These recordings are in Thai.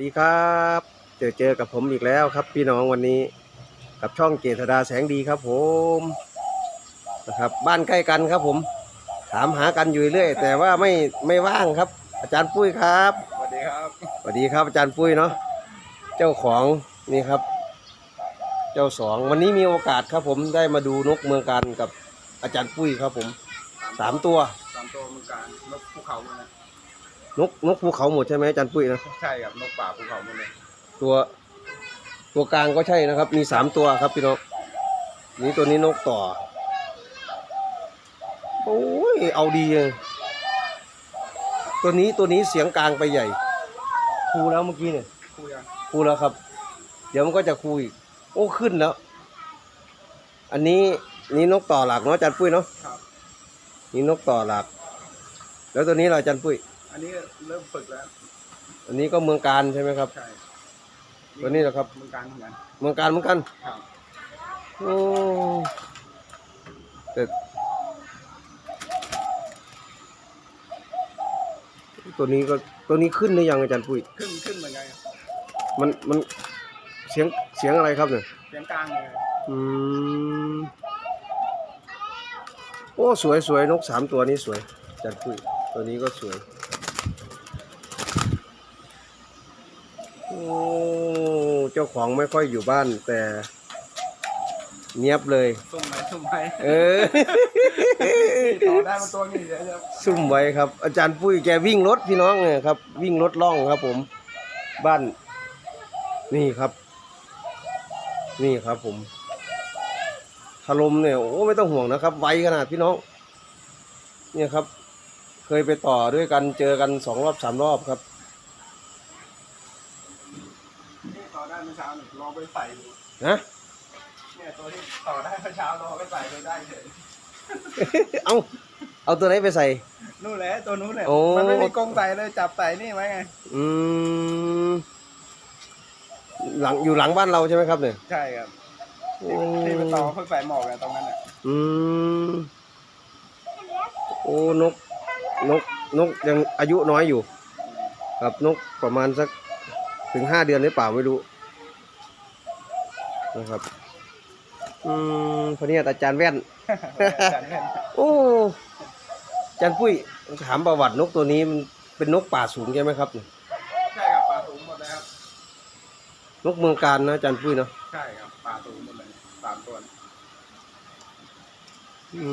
ดีครับ เจอเจอกับผมอีกแล้วครับ พี่น้องวันนี้กับช่องเจษดาแสงดีครับผมนะครับบ้านใกล้กันครับผม ถามหากันอยู่เรื่อย แต่ว่าไม่ไม่ว่างครับ อาจารย์ปุ้ยครับสวัสดีครับสวัสดีครับอาจารย์ปุ้ยเนาะเจ้าของนี่ครับ เจ้าสองวันนี้มีโอกาสครับผมได้มาดูนกเมืองการกับอาจารย์ปุ้ยครับผมสามตัวสามตัวเมืองการนกภูเขาหมดนะ นกนกภูเขาหมดใช่ไหมอาจารย์ปุ้ยนะใช่ครับนกป่าภูเขาหมดเลยตัวตัวกลางก็ใช่นะครับ มีสามตัวครับพี่น้องนี่ตัวนี้นกต่อโอ้ยเอาดีเลยตัวนี้ตัวนี้เสียงกลางไปใหญ่ คูแล้วเมื่อกี้เนี่ยคุยกันคูแล้วครับ เดี๋ยวมันก็จะคูอีกโอ้ขึ้นแล้ว อันนี้นี่นกต่อหลักเนาะอาจารย์ปุ้ยเนาะครับนี่นกต่อหลัก แล้วตัวนี้เราอาจารย์ปุ้ย อันนี้เริ่มฝึกแล้ว อันนี้ก็เมืองการใช่ไหมครับ ใช่ตัวนี้เหรอครับ เมืองการเหมือนกันเมืองการเหมือนกันครับโอ้แต่ตัวนี้ก็ตัวนี้ขึ้นหรือยังอาจารย์ปุ้ยขึ้นขึ้นเหมือนกันมันมันเสียงเสียงอะไรครับเนี่ยเสียงกลางเลยอืมโอ้สวยสวยนกสามตัวนี้สวยอาจารย์ปุ้ยตัวนี้ก็สวย เจ้าของไม่ค่อยอยู่บ้าน แต่เนียบเลย ซุ่มไหมซุ่มไหมเออ ต่อได้มาตัวนี้เดี๋ยวจะซุ่มไว้ครับ อาจารย์ปุ้ยแกวิ่งรถพี่น้องเนี่ยครับ วิ่งรถล่องครับ ผม บ้าน นี่ครับ นี่ครับ ผมถล่มเนี่ยโอ้ไม่ต้องห่วงนะครับ ไวขนาดพี่น้อง เนี่ยครับ เคยไปต่อด้วยกันเจอกันสองรอบสามรอบครับ นี่ต่อได้เมื่อเช้าหนึ่งลอง ไปใส่ดูนะเนี่ยตัวที่ต่อได้เมื่อเช้าลองไปใส่ดูได้เฉยเอาเอาตัวไหนไปใส่ นู่นแหละตัวนู้นแหละโอ้ มันไม่มีกรงใส่เลยจับใส่นี่ไว้ไงอืมหลังอยู่หลังบ้านเราใช่ไหมครับเนี่ยใช่ครับโอ้ที่ไปต่อเพิ่งใส่หมอกอะตรงนั้นอะอืมโอ้นก นกนกยังอายุน้อยอยู่ ครับนกประมาณสักถึงห้าเดือนหรือเปล่าไม่รู้ นะครับอืมพอนี้อาจารย์แว่นจัดเล่น โอ้อาจารย์ปุ้ยถามประวัตินกตัวนี้มันเป็นนกป่าสูงใช่ไหมครับใช่ครับปลาสูงหมดเลยครับนกเมืองการนะอาจารย์ปุ้ยเนาะใช่ครับปลาสูงหมดเลยสามตัวอื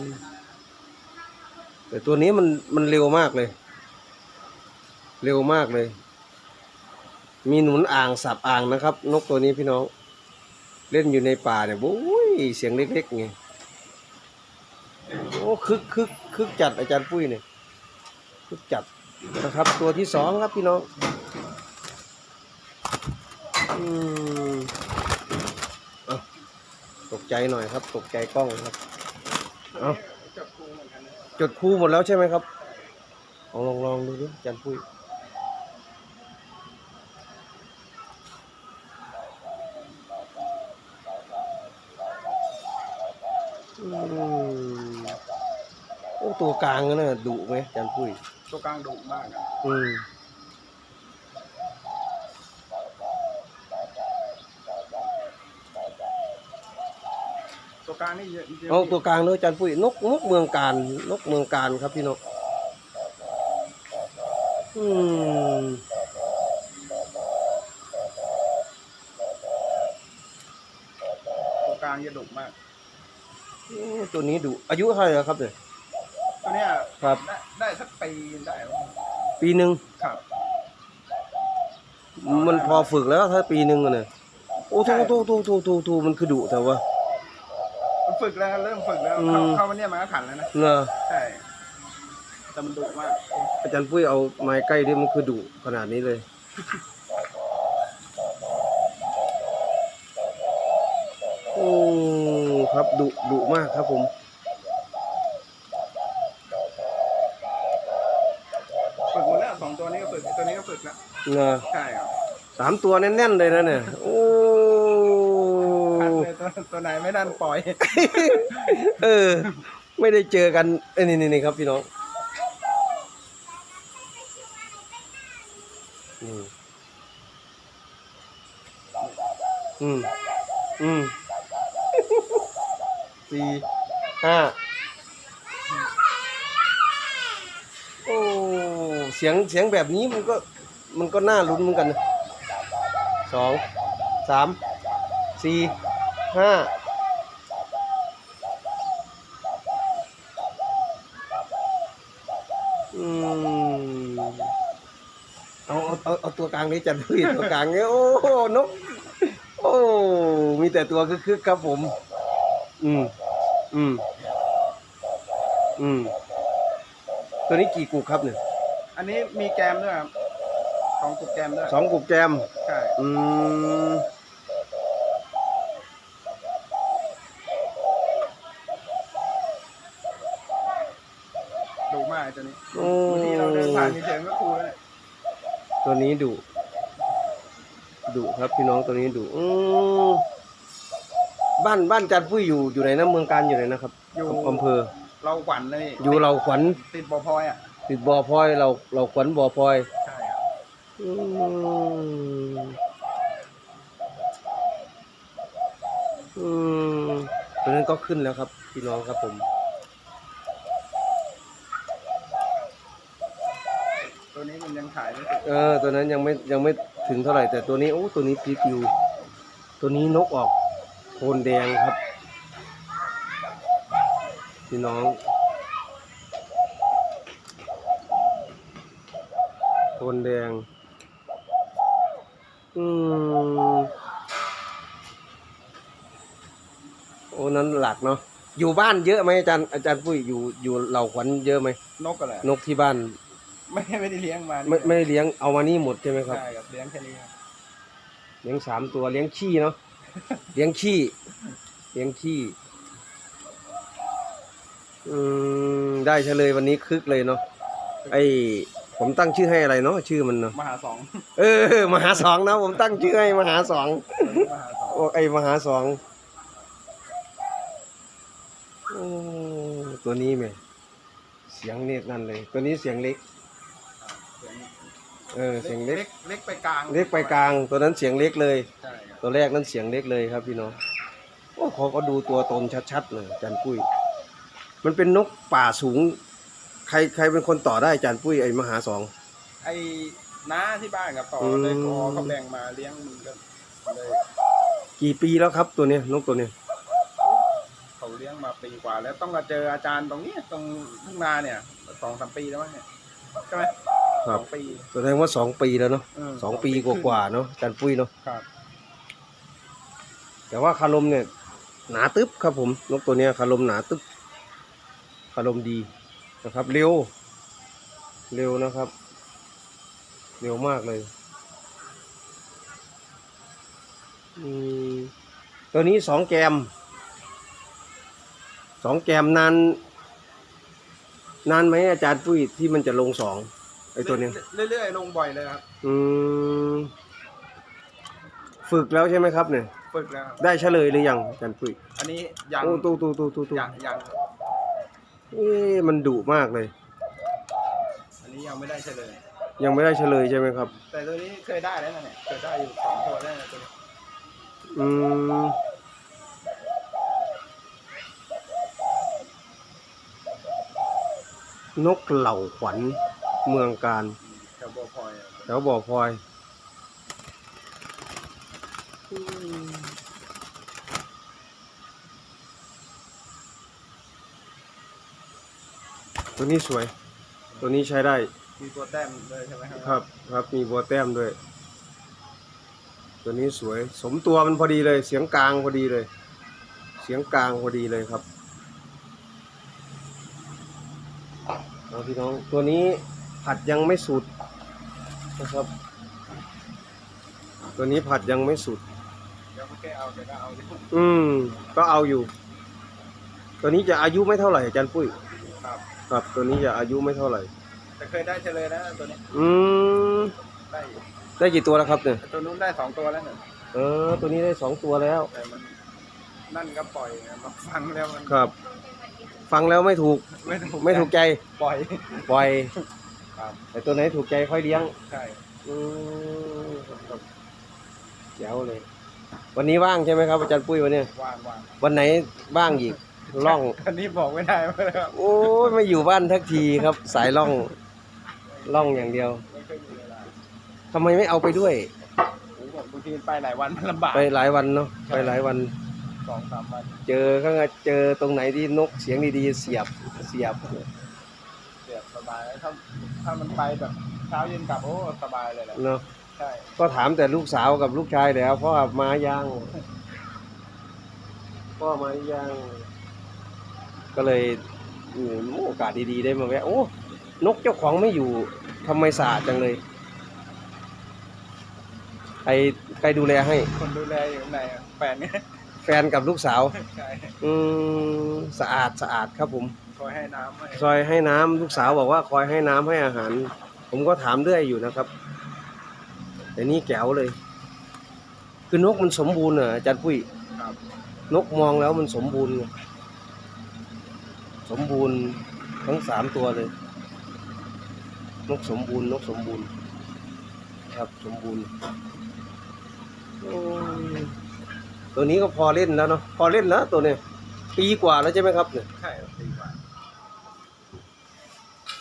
มแต่ตัวนี้มันมันเร็วมากเลย เร็วมากเลย มีหนุนอ่างสับอ่างนะครับ นกตัวนี้พี่น้อง เล่นอยู่ในป่าเนี่ยโอ้ยเสียงเล็กๆไงโอ้คึกคึกคึกจัดอาจารย์ปุ้ยเนี่ยคึกจัดนะครับตัวที่สองครับพี่น้องอืมตกใจหน่อยครับ ตกใจกล้องครับเอาจับคู่เหมือนกันนะจดคู่หมดแล้วใช่ไหมครับลองลองลองดูดิอาจารย์ปุ้ยอืมโอ้ตัว กลางนั่นน่ะดุไหมอาจารย์ปุ้ยตัวกลางดุมากอะอืมตัวกลางนี่เยอะจริงๆเอาตัวกลางเลยอาจารย์ปุ้ยนกนกเมืองการนกเมืองการครับพี่นกอืมตัวกลางจะดุมาก โอ้ตัวนี้ดุอายุเท่าไหร่แล้วครับเนี่ยตัวเนี้ย ครับ ได้ได้สักปีได้แล้วปีหนึ่งครับ มันพอฝึกแล้วถ้าปีหนึ่งอะเนี่ยโอ้โถโถโถโถโถโถมันคือดุแต่ว่ามันฝึกแล้วเริ่มฝึกแล้วอืม เข้าเข้ามาเนี่ยมันก็ขันแล้วนะเนอะใช่แต่มันดุมากอาจารย์ปุ้ยเอาไม้ใกล้ดิมันคือดุขนาดนี้เลย โอ้ครับดุดุมากครับผม ฝึกหมดแล้วสองตัวนี้ ก็ฝึกตัวนี้ก็ฝึกแล้วเนอะใช่ครับสามตัวแน่นๆเลยนะเนี่ย โอ้ขันเลยตัวตัวไหนไม่ดันปล่อย เออ ไม่ได้เจอกันเอ้ยนี่นี่นี่ครับพี่น้องนี่ อืม อืม สี่ห้าโอ้ เสียงแบบนี้มันก็มันก็น่าลุ้นเหมือนกันนะสองสามสี่ห้าอืมเอาเอาเอาเอาตัวกลางนี้จัดพื้นตัวกลางเนี่ยโอ้นกโอ้ มีแต่ตัวคึกๆครับผม อืม อืม อืม ตัวนี้กี่กุกครับเนี่ย อันนี้มีแกมด้วยครับของกุกแกมด้วยสองกุกแกม ใช่อืมดูมากไอ้ตัวนี้โอ้ บางทีเราเดินผ่านเฉยๆก็คูลแล้วเนี่ยตัวนี้ดุดุครับพี่น้องตัวนี้ดุอืมบ้านบ้านจันปุ้ยอยู่อยู่ไหนนะเมืองการอยู่ไหนนะครับอยู่อำเภอเราขวัญเลยอยู่เราขวัญติดบ่อพลอยอะ ติดบ่อพลอยเราเราขวัญบ่อพลอยใช่ครับอืมอืมตัวนั้นก็ขึ้นแล้วครับ พี่น้องครับผม ตัวนี้มันยังขายไม่เสร็จเออ ตัวนั้นยังไม่ยังไม่ถึงเท่าไหร่ แต่ตัวนี้โอ้ตัวนี้พลิกอยู่ ตัวนี้นกออกโทนแดงครับ พี่น้อง โท นแดง อืม โอ้นั้นหลักเนาะ อยู่บ้านเยอะไหมอาจารย์ อาจารย์ปุ้ยอยู่อยู่เหล่าขวัญเยอะไหม นกอะไรนกที่บ้าน ไม่ไม่ได้เลี้ยงมานี่ไม่ไม่ได้เลี้ยงเอามานี่หมดใช่ไหมครับ ใช่ครับเลี้ยงแค่นี้ครับเลี้ยงสามตัวเลี้ยงขี้เนาะ เลี้ยงขี้ เลี้ยงขี้ อืม ได้เฉลยวันนี้คึกเลยเนาะ ไอ ผมตั้งชื่อให้อะไรเนาะชื่อมันเนาะมหาสองเออมหาสองนะผมตั้งชื่อให้มหาสองมหาสองโอ้ไอมหาสองโอ้ตัวนี้ไหมเสียงเนตรนั่นเลย ตัวนี้เสียงเล็ก เออเสียงเล็ก เล็กไปกลางเล็กไปกลาง ตัวนั้นเสียงเล็กเลย ใช่ครับตัวแรกนั้นเสียงเล็กเลยครับพี่น้องโอ้เขาก็ดูตัวตนชัดๆเลยอาจารย์ปุ้ย มันเป็นนกป่าสูง ใครใครเป็นคนต่อได้อาจารย์ปุ้ยไอ้มหาสอง ไอ้น้าที่บ้านกับต่ออืมเลยกอเขาแบ่งมาเลี้ยงมึงก็เลยกี่ปีแล้วครับตัวเนี้ยนกตัวเนี้ยเขาเลี้ยงมาปีกว่า แล้วต้องมาเจออาจารย์ตรงนี้ตรงทุ่งนาเนี่ยสองสามปีแล้วมั้งเนี่ยใช่ไหมคสรับองปีแสดงว่าสองปีแล้วเนาะเสองปีกว่าๆเนาะอาจารย์ปุ้ยเนาะครับ แต่ว่าคารมเนี่ยหนาตึ๊บครับผมนกตัวเนี้ยคารมหนาตึ๊บคารมดี นะครับ เร็ว เร็วนะครับ เร็วมากเลยอืมตัวนี้สองแกมสองแกมนาน นานไหมอาจารย์ปุ้ยที่มันจะลงสองไอตัวเนี้ยเรื่อยๆลงบ่อยเลยครับ อืมฝึกแล้วใช่ไหมครับเนี่ย ฝึกแล้วครับได้เฉลยหรือยังอาจารย์ปุ้ยอันนี้ยังโอ้ตูตูตูตูตูยังยัง เอ๊ะมันดุมากเลย อันนี้ยังไม่ได้เฉลย ยังไม่ได้เฉลยใช่ไหมครับ แต่ตัวนี้เคยได้แล้วนะเนี่ยเคยได้อยู่สองตัวแล้วนะตัวนี้อืมนกเหล่าขวัญเมืองการแถวบัวพลอยอะแถวบ่อพลอย ตัวนี้สวย ตัวนี้ใช้ได้ มีตัวแต้มเลยใช่ไหมครัครับ ครับมีบัวแต้มด้วย ตัวนี้สวย สมตัวมันพอดีเลย เสียงกลางพอดีเลย เสียงกลางพอดีเลยครับเอาพี่น้องตัวนี้ผัดยังไม่สุดนะครับ ตัวนี้ผัดยังไม่สุด เดี๋ยวมันแกเอาเดี๋ยวก็เอาอยู่อืม ก็เอาอยู่ ตัวนี้จะอายุไม่เท่าไหร่อาจารย์ปุ้ย ครับครับตัวนี้จะอายุไม่เท่าไหร่ แต่เคยได้เฉลยแล้วนะตัวนี้อืมได้อยู่ได้กี่ตัวแล้วครับเนี่ยแต่ตัวนู้นได้สองตัวแล้วเนี่ยเออ ตัวนี้ได้สองตัวแล้ว แต่มันนั่นก็ปล่อยไงมาฟังแล้วมันครับ ฟังแล้วไม่ถูกไม่ถูกไม่ถูกใจปล่อยปล่อย ครับแต่ตัวไหนถูกใจค่อยเลี้ยงใช่อืมครับแจ๋วเลย วันนี้ว่างใช่ไหมครับอาจารย์ปุ้ยวันเนี้ยว่างว่างวันไหนว่างอีก ล่อง อันนี้บอกไม่ได้ว่าครับโอ้ยไม่อยู่บ้านทักทีครับ สายล่องล่องอย่างเดียวไม่ค่อยมีเวลาทำไมไม่เอาไปด้วยผมบอกบางทีไปหลายวันมันลำบากไปหลายวันเนาะไปหลายวันสองสามวันเจอข้างในเจอตรงไหนที่นกเสียงดีๆเสียบเสียบเสียบสบายถ้าถ้ามันไปแบบเช้าเย็นกลับโอ้สบายเลยแหละเนาะใช่ก็ถามแต่ลูกสาวกับลูกชายแล้วพ่อมายังพ่อมายัง ก็เลยอืมโอกาสดีๆได้มาแวะโอ้นกเจ้าของไม่อยู่ทำไมสะอาดจังเลยใครใครดูแลให้ คนดูแลอยู่ข้างในอะแฟนเนี่ยแฟนกับลูกสาวใช่อืมสะอาดสะอาดครับผมคอยให้น้ำให้คอยให้น้ำลูกสาวบอกว่าคอยให้น้ำให้อาหาร ผมก็ถามเรื่อยอยู่นะครับ แต่นี่แก้วเลย คือนกมันสมบูรณ์เหรออาจารย์ปุ้ยครับนกมองแล้วมันสมบูรณ์ไง สมบูรณ์ทั้งสามตัวเลย นกสมบูรณ์นกสมบูรณ์ ครับสมบูรณ์โอ้ยตัวนี้ก็พอเล่นแล้วเนาะพอเล่นแล้วตัวเนี้ยปีกว่าแล้วใช่ไหมครับเนี่ยใช่ครับดีกว่า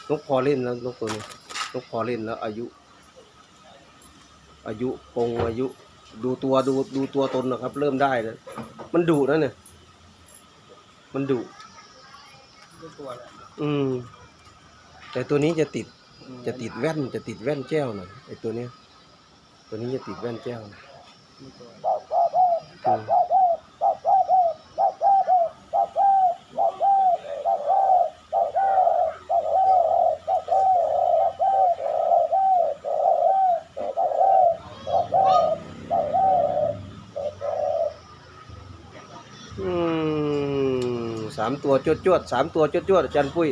นกพอเล่นแล้วนกตัวนี้นกพอเล่นแล้ว อายุ อายุปงอายุ ดูตัวดูดูตัวตนนะครับ เริ่มได้แล้วมันดุนะเนี่ย มันดุ ด้วยตัวแหละอืม แต่ตัวนี้จะติด จะติดแว่น จะติดแว่นแก้วหน่อยไอ้ตัวเนี้ย ตัวนี้จะติดแว่นแก้วด้วยตัว อืมามตัวจวดจวดสามตัวจวดจวดอาจารย์ปุ้ย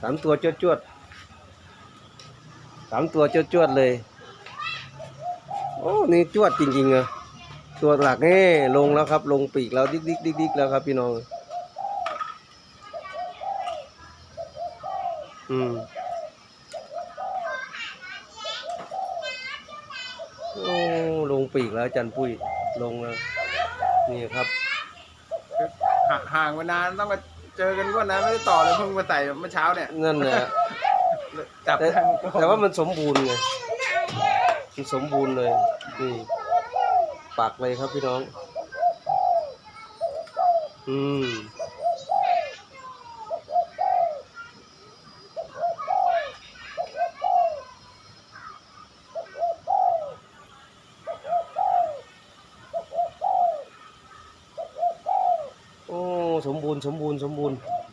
สามตัวจวดจวดสามตัวจวดจวดเลย โอ้ นี่จวดจริงๆอะตัวหลักนี่ลงแล้วครับ ลงปีกแล้วดิกดิกดิกดิกแล้วครับพี่น้อง อืมโอ้ ลงปีกแล้วจันปุ้ย ลงแล้ว นี่ครับ ห่าห่างไปนานต้องมาเจอกันก็นานไม่ได้ต่อเลยเพิ่งมาใส่เมื่อเช้าเนี่ยนั่นแหละจับแต่ได้มันก็แต่ว่ามันสมบูรณ์ไงมันสมบูรณ์เลยนี่ปักเลยครับพี่น้อง อืม โอ้ สมบูรณ์สมบูรณ์สมบูรณ์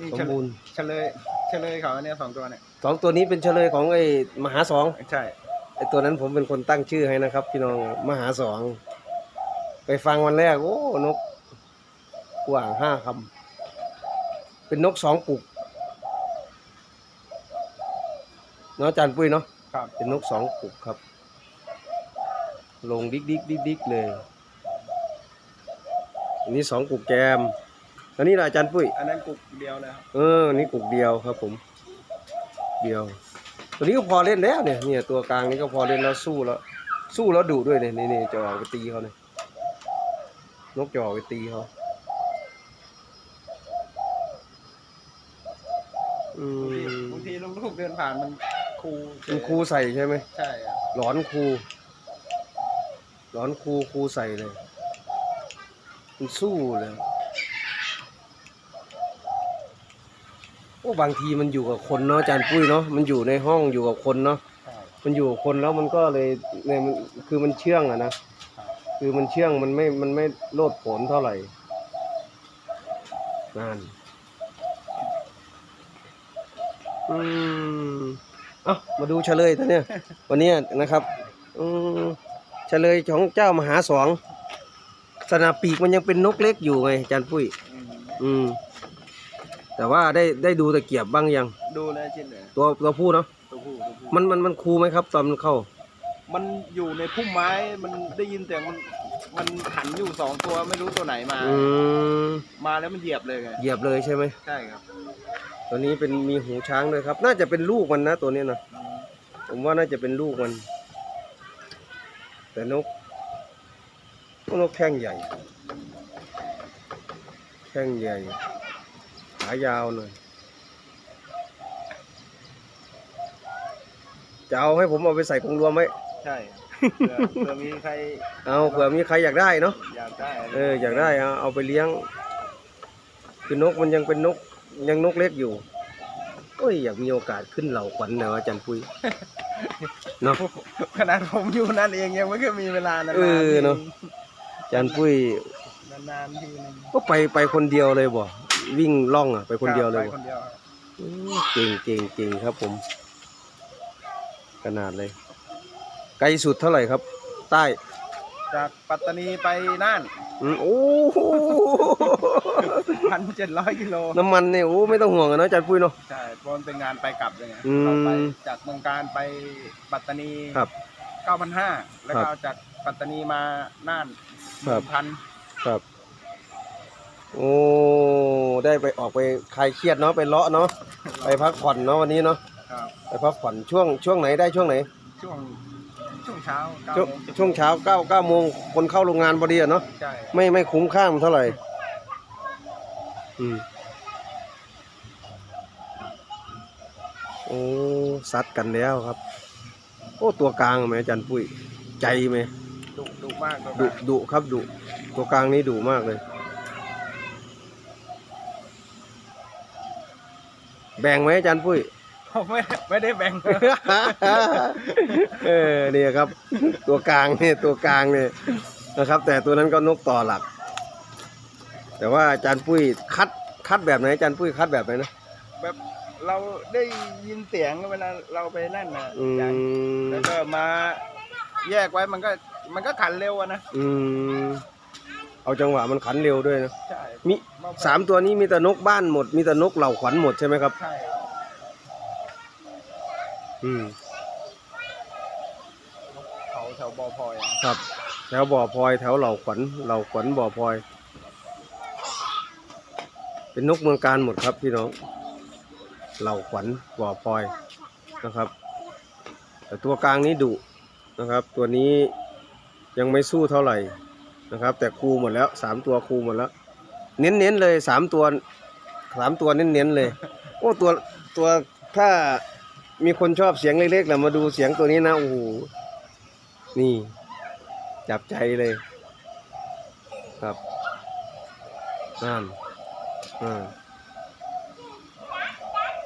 นี่สมเฉลบูยรณ์เฉลยเฉลยเขาอันเนี้ยสองตัวเนี่ยสองตัวนี้เป็นเฉลยของไอ้มหาสองใช่ไอ้ตัวนั้นผมเป็นคนตั้งชื่อให้นะครับ พี่น้องมหาสองไปฟังวันแรกโอ้นกกว่างห้าคำเป็นนกสองปุกเนาะอาจารย์ปุ้ยเนาะ ครับเป็นนกสองปุกครับ ลงดิกดิกดิกดิกเลยอันนี้สองปุกแกม อันนี้ล่ะอาจารย์ปุ้ย อันนั้นกุกเดียวนะครับเอออันนี่กุกเดียวครับผม เดียว ตัวนี้ก็พอเล่นแล้วเนี่ยเนี่ยตัวกลางนี้ก็พอเล่นแล้วสู้แล้ว สู้แล้วดุด้วยเนี่ยนี่นี่จะออกไปตีเขาเนี่ยนกจะออกไปตีเขาอืบางทีมบางทีลูกๆเดินผ่านมันคูมันครูใส่ใช่ไหมใช่อะหลอนครูหลอนครูครูใส่เลยมันสู้เลยโอ้ บางทีมันอยู่กับคนเนาะอาจารย์ปุ้ยเนาะมันอยู่ในห้องอยู่กับคนเนาะมันอยู่กับคนแล้วมันก็เลยเนี่ยมันคือมันเชื่องอะนะคือมันเชื่องมันไม่มันไม่โลดโผนเท่าไหร่นั่นอืมเอ้ามาดูเฉลยท่านเนี่ย วันนี้นะครับ อืมเฉลยของเจ้ามหาสองสนาปีกมันยังเป็นนกเล็กอยู่ไงอาจารย์ปุ้ย อืม แต่ว่าได้ได้ดูตะเกียบบ้างยัง ดูเลยชิ้นเลยตัวตัวผู้เนาะตัวผู้ตัวผู้มันมันมันคูไหมครับตอนมันเข้า มันอยู่ในพุ่มไม้มันได้ยินเสียงมันมันหันอยู่สองตัวไม่รู้ตัวไหนมา อืมมาแล้วมันเหยียบเลยไงเหยียบเลยใช่ไหมใช่ครับตัวนี้เป็นมีหูช้างด้วยครับ น่าจะเป็นลูกมันนะตัวเนี้ยนะอืมผมว่าน่าจะเป็นลูกมัน แต่นกโอ้นกแข้งใหญ่ แข้งใหญ่ ขายาวหน่อยจะเอาให้ผมเอาไปใส่กรงรวมไหมใช่เผื่อเผื่อมีใครเอาเผื่อมีใครอยากได้เนาะอยากได้เอออยากได้เอาเอาไปเลี้ยง คือนกมันยังเป็นนกยังนกเล็กอยู่โอ้ยอยากมีโอกาสขึ้นเหล่าขวัญนะอาจารย์ปุ้ยเนาะขนาดผมอยู่นั่นเองยังไม่เคยมีเวลานานๆเออทีเนอะอาจารย์ปุ้ยนานๆทีนึงก็ไปไปคนเดียวเลยบ่ วิ่งล่องอะ ไปคนเดียวเลยไปบ่คนเดียวครับอืมเก่งเก่งเก่งครับผม ขนาดเลย ไกลสุดเท่าไหร่ครับ ใต้จากปัตตานีไปน่าน อืมโอ้โหพันเจ็ดร้อยกิโลน้ำมันเนี่ยโอ้ไม่ต้องห่วงอะเนาะอาจารย์ปุ้ยเนาะ ใช่เพราะมันเป็นงานไปกลับเลยไงอืมเราไปจากเมืองการไปปัตตานีครับเก้าพันห้าแล้วครัก็บจากปัตตานีมาน่านครับพันครับ โอ้ได้ไปออกไปคลายเครียดเนาะไปเลาะเนาะไปพักผ่อนเนาะวันนี้เนาะครับไปพักผ่อนช่วงช่วงไหนได้ช่วงไหน ช่วงช่วงเช้าเก้าช่วงโมงช่วงเช้าเก้าเก้าโมงคนเข้าโรงงานพอดีอะเนาะใช่ไม่ไม่คุ้มค่ามเท่าไหร่ อืมโอ้ซัดกันแล้วครับ โอ้ตัวกลางไหมอาจารย์ปุ้ยใจไหมดุดุมากตัวดุกลางดุครับดุตัวกลางนี้ดุมากเลย แบ่งไหมอาจารย์ปุ้ย ผมไม่ไม่ได้แบ่งเออเนี่ยครับ ตัวกลางเนี่ยตัวกลางเนี่ยนะครับ แต่ตัวนั้นก็นกต่อหลัก แต่ว่าอาจารย์ปุ้ยคัดคัดแบบไหนอาจารย์ปุ้ยคัดแบบไหนนะแบบเราได้ยินเสียงเวลาเราไปนั่นนะอือย่างมแล้วก็มาแยกไว้มันก็มันก็ขันเร็วอะนะ อืม เอาจังหวะมันขันเร็วด้วยนะใช่มีสามตัวนี้มีแต่นกบ้านหมด มีแต่นกเหล่าขวัญหมดใช่ไหมครับ ใช่อืมเขาแถวบอพลอยอะครับ แถวบ่อพลอยแถวเหล่าขวัญเหล่าขวัญบ่อพลอย เป็นนกเมืองการหมดครับพี่น้อง เหล่าขวัญบ่อพลอยนะครับ แต่ตัวกลางนี้ดุนะครับ ตัวนี้ยังไม่สู้เท่าไหร่ นะครับ แต่ครูหมดแล้วสามตัวครูหมดแล้ว เน้นๆเลยสามตัวสามตัวเน้นๆเลย โอ้ตัวตัวถ้ามีคนชอบเสียงเล็กๆแล้วมาดูเสียงตัวนี้นะโอ้โหนี่ จับใจเลย ครับนั่นอ่า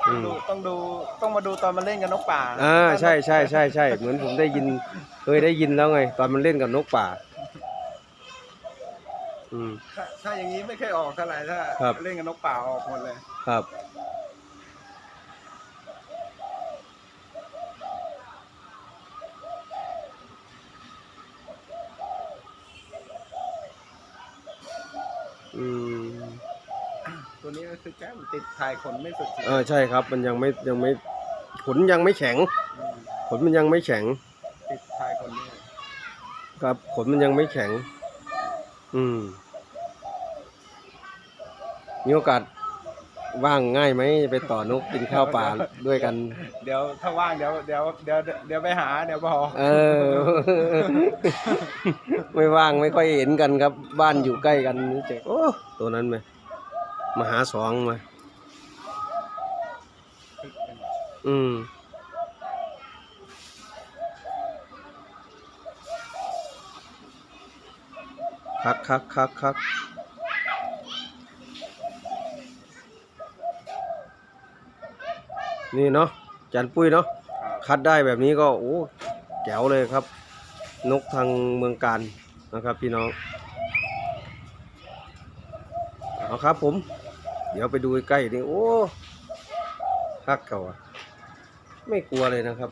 อืมดูต้องดูต้องมาดูตอนมันเล่นกับนกป่าอ่าใช่ใช่ใช่ใช่เหมือนผมได้ยินเคยได้ยินแล้วไง ตอนมันเล่นกับนกป่า อืม ถ้าถ้าอย่างนี้ไม่เคยออกเท่าไหร่ถ้าครับ เล่นกับนกป่าออกหมดเลย ครับ อืม ตัวนี้ก็คือแก้มติดถ่ายขนไม่สุดเออใช่ครับ มันยังไม่ยังไม่ผลยังไม่แข็งอืมผลมันยังไม่แข็งติดถ่ายขนนี่ครับผลมันยังไม่แข็ง อืม มีโอกาสว่างง่ายไหมจะไปต่อนกกินข้าวป่าด้วยกัน เดี๋ยวถ้าว่างเดี๋ยวเดี๋ยวเดี๋ยวเดี๋ยวไปหาเดี๋ยวบอกเออ ไม่ว่างไม่ค่อยเห็นกันครับ บ้านอยู่ใกล้กันนี่เจ๊โอ้ตัวนั้นไหมมาหาสองมาอืม คักคักคักคักนี่เนาะจันปุ้ยเนาะคัดได้แบบนี้ก็โอ้แจ๋วเลยครับ นกทางเมืองการนะครับพี่น้องเอาครับผม เดี๋ยวไปดูใกล้ๆนี่โอ้คักเก่าอะไม่กลัวเลยนะครับ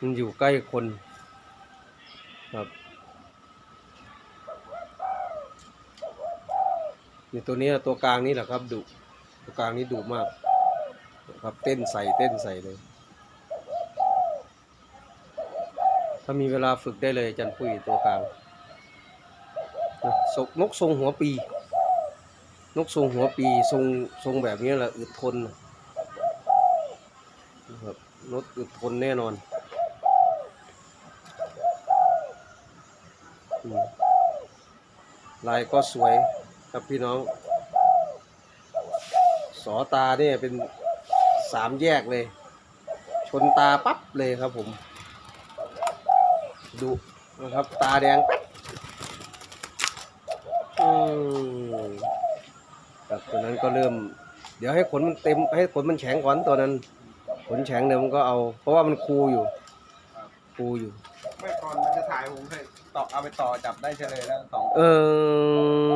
มันอยู่ใกล้คนครับนี่ตัวนี้ตัวกลางนี่แหละครับดุตัวกลางนี่ดุมาก ครับเต้นใส่เต้นใส่เลย ถ้ามีเวลาฝึกได้เลยอาจันปุ้ยตัวกลางนะศกนกทรงหัวปี นกทรงหัวปีทรงทรงแบบนี้แหละอึดทนนะครับนกอึดทนแน่นอนอืม ลายก็สวยครับพี่น้อง สอตาเนี่ยเป็นสามแยกเลย ชนตาปั๊บเลยครับผมดุนะครับ ตาแดงครับตัวนั้นก็เริ่ม เดี๋ยวให้ขนมันเต็มให้ขนมันแข็งก่อนตัวนั้น ขนแข็งเดี๋ยวมันก็เอา เพราะว่ามันคูอยู่ครูอยู่เมื่อก่อนมันจะถ่ายผมเคย ต่อเอาไปต่อจับได้เฉลยแล้วสอง เอ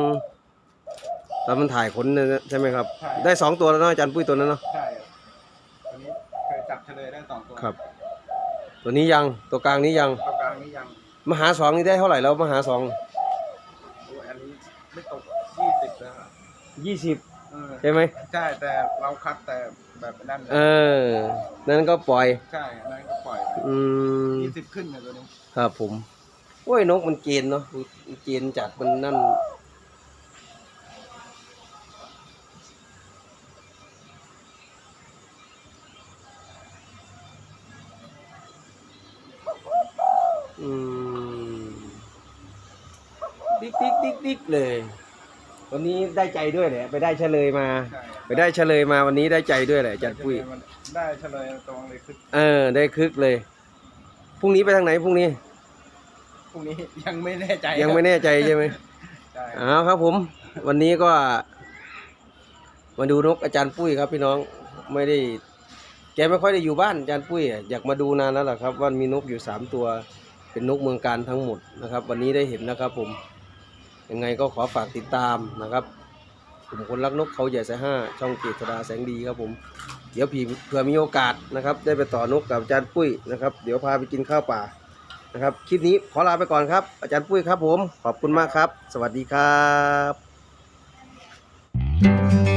อตอนมันถ่ายขนเนี่ยนะใช่ไหมครับ ใช่ ได้สองตัวแล้วเนาะอาจารย์ปุ้ยตัวนั้นเนาะใช่ครับตัวนี้เคยจับเฉลยได้สองตัวครับ ตัวนี้ยังตัวกลางนี้ยังตัวกลางนี้ยังมหาสองนี่ได้เท่าไหร่แล้วมหาสองโอ้ยอันนี้ไม่ตกยี่สิบแล้วครับยี่สิบเออใช่ไหมใช่แต่เราคัดแต่แบบนั้นเออ นั่นก็ปล่อย ใช่อันนั้นก็ปล่อยอืมยี่สิบขึ้นเลยตัวนี้ ครับผม โอ้ยนกมันเกณฑ์เนาะมันเกณฑ์จัดมันนั่นอืมดิ๊กดิ๊กดิ๊กดิ๊กเลย วันนี้ได้ใจด้วยแหละไปได้เฉลยมาใช่ไปได้เฉลยมาวันนี้ได้ใจด้วยแหละอาจัดปุ้ยได้เฉลยตรงเลยขึ้นเออ ได้คึกเลยพรุ่งนี้ไปทางไหนพรุ่งนี้พ รุ่งนี้ยังไม่แน่ใจยังไม่แน่ใจใช่ไหมใช่อ้าวครับผม วันนี้ก็มาดูนกอาจารย์ปุ้ยครับพี่น้องไม่ได้ แกไม่ค่อยได้อยู่บ้านอาจารย์ปุ้ยอะอยากมาดูนานแล้วล่ะครับว่ามีนกอยู่สามตัวเป็นนกเมืองการทั้งหมดนะครับ วันนี้ได้เห็นนะครับผมยังไงก็ขอฝากติดตามนะครับผมคนรักนกเขาใหญ่สายห้าช่องเกษดาแสงดีครับผม เดี๋ยวผีเผื่อมีโอกาสนะครับ ได้ไปต่อนกกับอาจารย์ปุ้ยนะครับ เดี๋ยวพาไปกินข้าวป่า นะครับ คลิปนี้ขอลาไปก่อนครับ อาจารย์ปุ้ยครับผม ขอบคุณมากครับ สวัสดีครับ